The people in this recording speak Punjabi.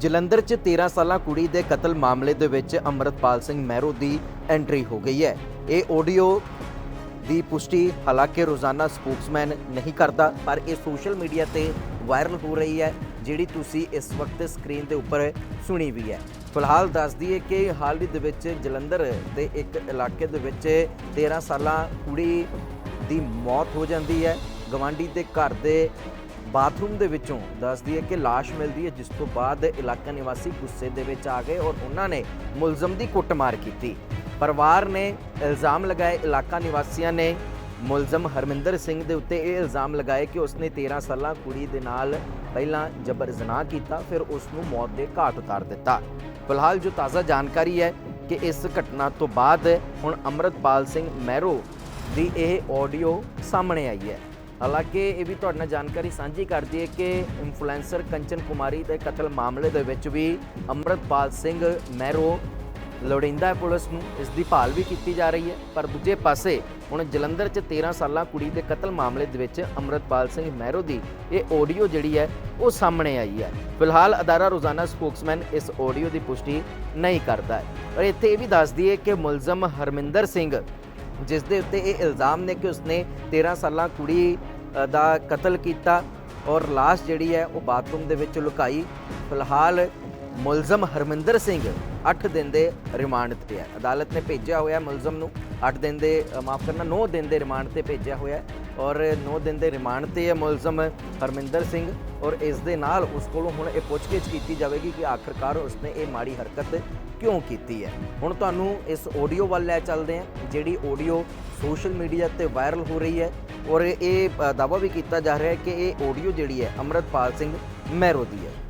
ਜਲੰਧਰ 'ਚ 13 ਸਾਲਾਂ ਕੁੜੀ ਦੇ ਕਤਲ ਮਾਮਲੇ ਦੇ ਵਿੱਚ ਅੰਮ੍ਰਿਤਪਾਲ ਸਿੰਘ ਮਹਿਰੋ ਦੀ ਐਂਟਰੀ ਹੋ ਗਈ ਹੈ। ਇਹ ਆਡੀਓ ਦੀ ਪੁਸ਼ਟੀ ਹਾਲਾਂਕਿ ਰੋਜ਼ਾਨਾ ਸਪੋਕਸਮੈਨ ਨਹੀਂ ਕਰਦਾ, ਪਰ ਇਹ ਸੋਸ਼ਲ ਮੀਡੀਆ ਤੇ ਵਾਇਰਲ ਹੋ ਰਹੀ ਹੈ, ਜਿਹੜੀ ਤੁਸੀਂ ਇਸ ਵਕਤ ਸਕਰੀਨ ਦੇ ਉੱਪਰ ਸੁਣੀ ਵੀ ਹੈ। ਫਿਲਹਾਲ ਦੱਸ ਦਈਏ ਕਿ ਹਾਲ ਹੀ ਦੇ ਵਿੱਚ ਜਲੰਧਰ ਦੇ ਇੱਕ ਇਲਾਕੇ ਦੇ ਵਿੱਚ 13 ਸਾਲਾਂ ਕੁੜੀ ਦੀ ਮੌਤ ਹੋ ਜਾਂਦੀ ਹੈ। ਗਵਾਂਡੀ ਦੇ ਘਰ ਦੇ ਬਾਥਰੂਮ ਦੇ ਵਿੱਚੋਂ ਦੱਸਦੀ ਹੈ ਕਿ ਲਾਸ਼ ਮਿਲਦੀ ਹੈ, ਜਿਸ ਤੋਂ ਬਾਅਦ ਇਲਾਕਾ ਨਿਵਾਸੀ ਗੁੱਸੇ ਦੇ ਵਿੱਚ ਆ ਗਏ ਔਰ ਉਹਨਾਂ ਨੇ ਮੁਲਜ਼ਮ ਦੀ ਕੁੱਟਮਾਰ ਕੀਤੀ। ਪਰਿਵਾਰ ਨੇ ਇਲਜ਼ਾਮ ਲਗਾਏ, ਇਲਾਕਾ ਨਿਵਾਸੀਆਂ ਨੇ ਮੁਲਜ਼ਮ ਹਰਮਿੰਦਰ ਸਿੰਘ ਦੇ ਉੱਤੇ ਇਹ ਇਲਜ਼ਾਮ ਲਗਾਏ ਕਿ ਉਸਨੇ 13 ਸਾਲਾਂ ਕੁੜੀ ਦੇ ਨਾਲ ਪਹਿਲਾਂ ਜਬਰ ਜ਼ਨਾ ਕੀਤਾ, ਫਿਰ ਉਸ ਨੂੰ ਮੌਤ ਦੇ ਘਾਟ ਉਤਾਰ ਦਿੱਤਾ। ਫਿਲਹਾਲ ਜੋ ਤਾਜ਼ਾ ਜਾਣਕਾਰੀ ਹੈ ਕਿ ਇਸ ਘਟਨਾ ਤੋਂ ਬਾਅਦ ਹੁਣ ਅੰਮ੍ਰਿਤਪਾਲ ਸਿੰਘ ਮਹਿਰੋ ਦੀ ਇਹ ਆਡੀਓ ਸਾਹਮਣੇ ਆਈ ਹੈ। ਹਾਲਾਂਕਿ ਇਹ ਵੀ ਤੁਹਾਡੇ ਨਾਲ ਜਾਣਕਾਰੀ ਸਾਂਝੀ ਕਰ ਦਈਏ ਕਿ ਇਨਫਲੂਐਂਸਰ ਕੰਚਨ ਕੁਮਾਰੀ ਦੇ ਕਤਲ ਮਾਮਲੇ ਦੇ ਵਿੱਚ ਵੀ ਅੰਮ੍ਰਿਤਪਾਲ ਸਿੰਘ ਮਹਿਰੋ ਲੋੜੀਂਦਾ ਹੈ ਪੁਲਿਸ ਨੂੰ ਇਸ ਦੀ ਭਾਲ ਵੀ ਕੀਤੀ ਜਾ ਰਹੀ ਹੈ। ਪਰ ਦੂਜੇ ਪਾਸੇ ਹੁਣ ਜਲੰਧਰ 'ਚ 13 ਸਾਲਾਂ ਕੁੜੀ ਦੇ ਕਤਲ ਮਾਮਲੇ ਦੇ ਵਿੱਚ ਅੰਮ੍ਰਿਤਪਾਲ ਸਿੰਘ ਮਹਿਰੋ ਦੀ ਇਹ ਆਡੀਓ ਜਿਹੜੀ ਹੈ, ਉਹ ਸਾਹਮਣੇ ਆਈ ਹੈ। ਫਿਲਹਾਲ ਅਦਾਰਾ ਰੋਜ਼ਾਨਾ ਸਪੋਕਸਮੈਨ ਇਸ ਆਡੀਓ ਦੀ ਪੁਸ਼ਟੀ ਨਹੀਂ ਕਰਦਾ ਹੈ। ਪਰ ਇੱਥੇ ਇਹ ਵੀ ਦੱਸ ਦਈਏ ਕਿ ਮੁਲਜ਼ਮ ਹਰਮਿੰਦਰ ਸਿੰਘ, ਜਿਸ ਦੇ ਉੱਤੇ ਇਹ ਇਲਜ਼ਾਮ ਨੇ ਕਿ ਉਸਨੇ 13 ਸਾਲਾਂ ਕੁੜੀ ਦਾ ਕਤਲ ਕੀਤਾ ਔਰ ਲਾਸ਼ ਜਿਹੜੀ ਹੈ ਉਹ ਬਾਥਰੂਮ ਦੇ ਵਿੱਚ ਲੁਕਾਈ। ਫਿਲਹਾਲ ਮੁਲਜ਼ਮ ਹਰਮਿੰਦਰ ਸਿੰਘ 8 ਦਿਨ ਦੇ ਰਿਮਾਂਡ ਤੇ ਹੈ। ਅਦਾਲਤ ਨੇ ਭੇਜਿਆ ਹੋਇਆ ਮੁਲਜ਼ਮ ਨੂੰ। 8 ਦਿਨ ਦੇ ਮਾਫ ਕਰਨਾ 9 ਦਿਨ ਦੇ ਰਿਮਾਂਡ ਤੇ ਭੇਜਿਆ ਹੋਇਆ ਹੈ ਔਰ 9 ਦਿਨ ਦੇ ਰਿਮਾਂਡ ਤੇ ਹੈ ਮੁਲਜ਼ਮ ਹਰਮਿੰਦਰ ਸਿੰਘ ਔਰ ਇਸ ਦੇ ਨਾਲ ਉਸ ਕੋਲੋਂ ਹੁਣ ਇਹ ਪੁੱਛਗਿੱਛ ਕੀਤੀ ਜਾਵੇਗੀ ਕਿ ਆਖਰਕਾਰ ਉਸਨੇ ਇਹ ਮਾੜੀ ਹਰਕਤ ਕਿਉਂ ਕੀਤੀ ਹੈ। ਹੁਣ ਤੁਹਾਨੂੰ ਇਸ ਆਡੀਓ ਵੱਲ ਲੈ ਚੱਲਦੇ ਹਾਂ, ਜਿਹੜੀ ਆਡੀਓ ਸੋਸ਼ਲ ਮੀਡੀਆ ਤੇ ਵਾਇਰਲ ਹੋ ਰਹੀ ਹੈ ਔਰ ਇਹ ਦਾਅਵਾ ਵੀ ਕੀਤਾ ਜਾ ਰਿਹਾ ਹੈ ਕਿ ਇਹ ਆਡੀਓ ਜਿਹੜੀ ਹੈ ਅੰਮ੍ਰਿਤਪਾਲ ਸਿੰਘ ਮਹਿਰੋ ਦੀ ਹੈ।